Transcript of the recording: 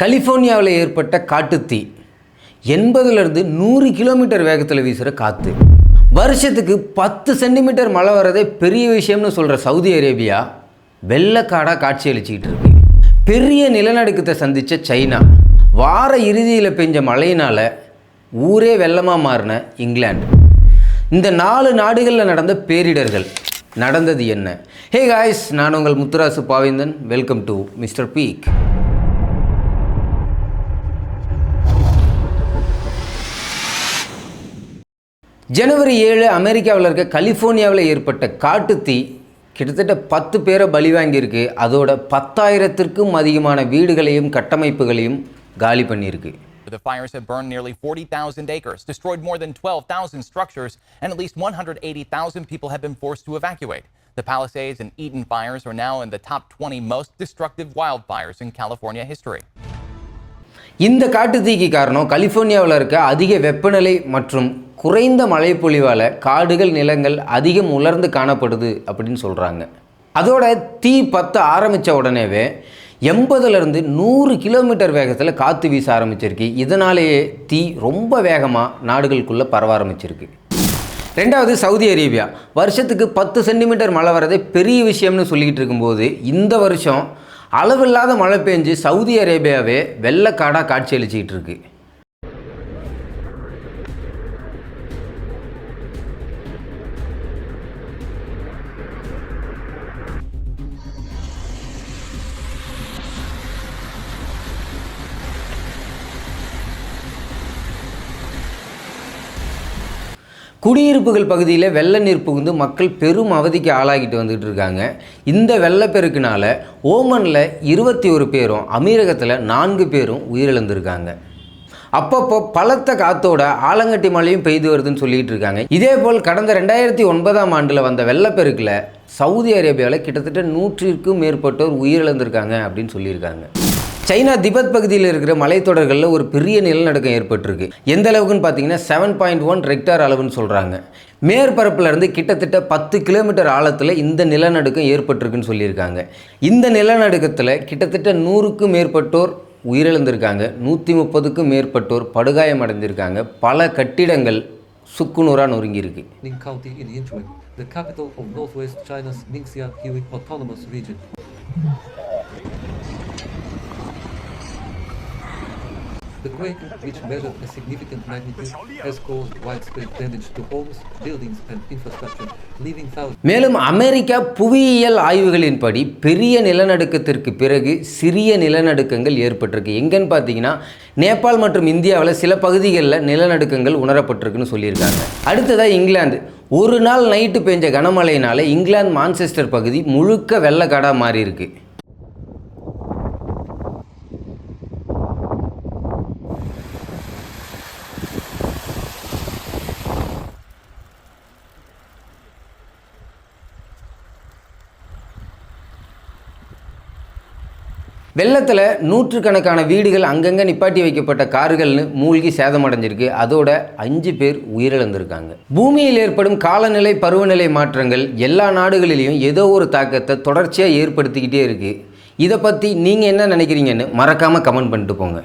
கலிஃபோர்னியாவில் ஏற்பட்ட காட்டுத்தீ. எண்பதுலேருந்து நூறு கிலோமீட்டர் வேகத்தில் வீசுகிற காற்று வருஷத்துக்கு பத்து சென்டிமீட்டர் மழை வரதே பெரிய விஷயம்னு சொல்கிற சவுதி அரேபியா வெள்ளக்காடாக காட்சியளிச்சிக்கிட்டு இருக்கு. பெரிய நிலநடுக்கத்தை சந்தித்த சைனா. வார இறுதியில் பெஞ்ச மழையினால் ஊரே வெள்ளமாக மாறின இங்கிலாந்து. இந்த நாலு நாடுகளில் நடந்த பேரிடர்கள் நடந்தது என்ன? ஹே காய்ஸ் நான் உங்கள் Muthurasu Bavendhan. Welcome to mister peak ஜனவரி ஏழு அமெரிக்காவில் இருக்க கலிஃபோர்னியாவில் ஏற்பட்ட காட்டுத்தீ கிட்டத்தட்ட பத்து பேரை பலி வாங்கியிருக்கு அதோட பத்தாயிரத்திற்கும் அதிகமான வீடுகளையும் கட்டமைப்புகளையும் காலி பண்ணியிருக்கு The fires have burned nearly 40,000 acres, destroyed more than 12,000 structures, and at least 180,000 people have been forced to evacuate. The Palisades and Eden fires are now in the top 20 most destructive wildfires in California history. இந்த காட்டுத்தீக்கு காரணம் கலிஃபோர்னியாவில் இருக்க அதிக வெப்பநிலை மற்றும் குறைந்த மழைப்பொழிவால் காடுகள் நிலங்கள் அதிகம் உலர்ந்து காணப்படுது அப்படின்னு சொல்கிறாங்க அதோட தீ பத்த ஆரம்பித்த உடனேவே எண்பதுலேருந்து நூறு கிலோமீட்டர் வேகத்தில் காற்று வீச ஆரம்பிச்சிருக்கு. இதனாலேயே தீ ரொம்ப வேகமாக நாடுகளுக்குள்ளே பரவ ஆரம்பிச்சிருக்கு. ரெண்டாவது சவுதி அரேபியா. வருஷத்துக்கு பத்து சென்டிமீட்டர் மழை வரதே பெரிய விஷயம்னு சொல்லிக்கிட்டு இருக்கும்போது இந்த வருஷம் அளவில்லாத மழை பெஞ்சு சவுதி அரேபியாவே வெள்ளக்காடாக காட்சியளிச்சிக்கிட்டு இருக்குது குடியிருப்புகள் பகுதியில் வெள்ள நீர் புகுந்து மக்கள் பெரும் அவதிக்கு ஆளாகிட்டு வந்துட்டு இருக்காங்க. இந்த வெள்ளப்பெருக்கினால் ஓமனில் இருபத்தி ஒரு பேரும் அமீரகத்தில் நான்கு பேரும் உயிரிழந்திருக்காங்க. அப்பப்போ பலத்த காத்தோட ஆலங்கட்டி மழையும் பெய்து வருதுன்னு சொல்லிட்டு இருக்காங்க. இதே போல் கடந்த ரெண்டாயிரத்தி ஒன்பதாம் ஆண்டில் வந்த வெள்ளப்பெருக்கில் சவுதி அரேபியாவில் கிட்டத்தட்ட நூற்றிற்கும் மேற்பட்டோர் உயிரிழந்திருக்காங்க அப்படின்னு சொல்லியிருக்காங்க. சைனா திபெத் பகுதியில் இருக்கிற மலைத்தொடர்களில் ஒரு பெரிய நிலநடுக்கம் ஏற்பட்டிருக்கு. எந்த அளவுக்குன்னு பார்த்தீங்கன்னா செவன் பாயிண்ட் ஒன் ரெக்டார் அளவுன்னு சொல்கிறாங்க மேற்பரப்புலேருந்து கிட்டத்தட்ட பத்து கிலோமீட்டர் ஆழத்தில் இந்த நிலநடுக்கம் ஏற்பட்டிருக்குன்னு சொல்லியிருக்காங்க. இந்த நிலநடுக்கத்தில் கிட்டத்தட்ட நூறுக்கும் மேற்பட்டோர் உயிரிழந்திருக்காங்க. நூற்றி முப்பதுக்கும் மேற்பட்டோர் படுகாயம் அடைந்திருக்காங்க. பல கட்டிடங்கள் சுக்குநூறாக நொறுங்கியிருக்கு. The capital of northwest China's Ningxia Hui Autonomous Region. The quake, which measured a significant magnitude, has caused widespread damage to homes, buildings, and infrastructure, leaving thousands. மேலும் அமெரிக்கா புவியியல் ஆய்வுகளின்படி பெரிய நிலநடுக்கத்திற்கு பிறகு சிறிய நிலநடுக்கங்கள் ஏற்பட்டிருக்கு. எங்கன்னு பார்த்தீங்கன்னா நேபாள் மற்றும் இந்தியாவில் சில பகுதிகளில் நிலநடுக்கங்கள் உணரப்பட்டிருக்குன்னு சொல்லியிருக்காங்க. அடுத்ததாக இங்கிலாந்து. ஒரு நாள் நைட்டு பெஞ்ச கனமழையினால இங்கிலாந்து மான்செஸ்டர் பகுதி முழுக்க வெள்ளக்காடாக மாறிருக்கு வெள்ளத்தில் நூற்றுக்கணக்கான வீடுகள் அங்கங்கே நிப்பாட்டி வைக்கப்பட்ட கார்கள்னு மூழ்கி சேதமடைஞ்சிருக்கு. அதோட அஞ்சு பேர் உயிரிழந்திருக்காங்க. பூமியில் ஏற்படும் காலநிலை பருவநிலை மாற்றங்கள் எல்லா நாடுகளிலையும் ஏதோ ஒரு தாக்கத்தை தொடர்ச்சியாக ஏற்படுத்திக்கிட்டே இருக்குது இதை பற்றி நீங்கள் என்ன நினைக்கிறீங்கன்னு மறக்காமல் கமெண்ட் பண்ணிட்டு போங்க.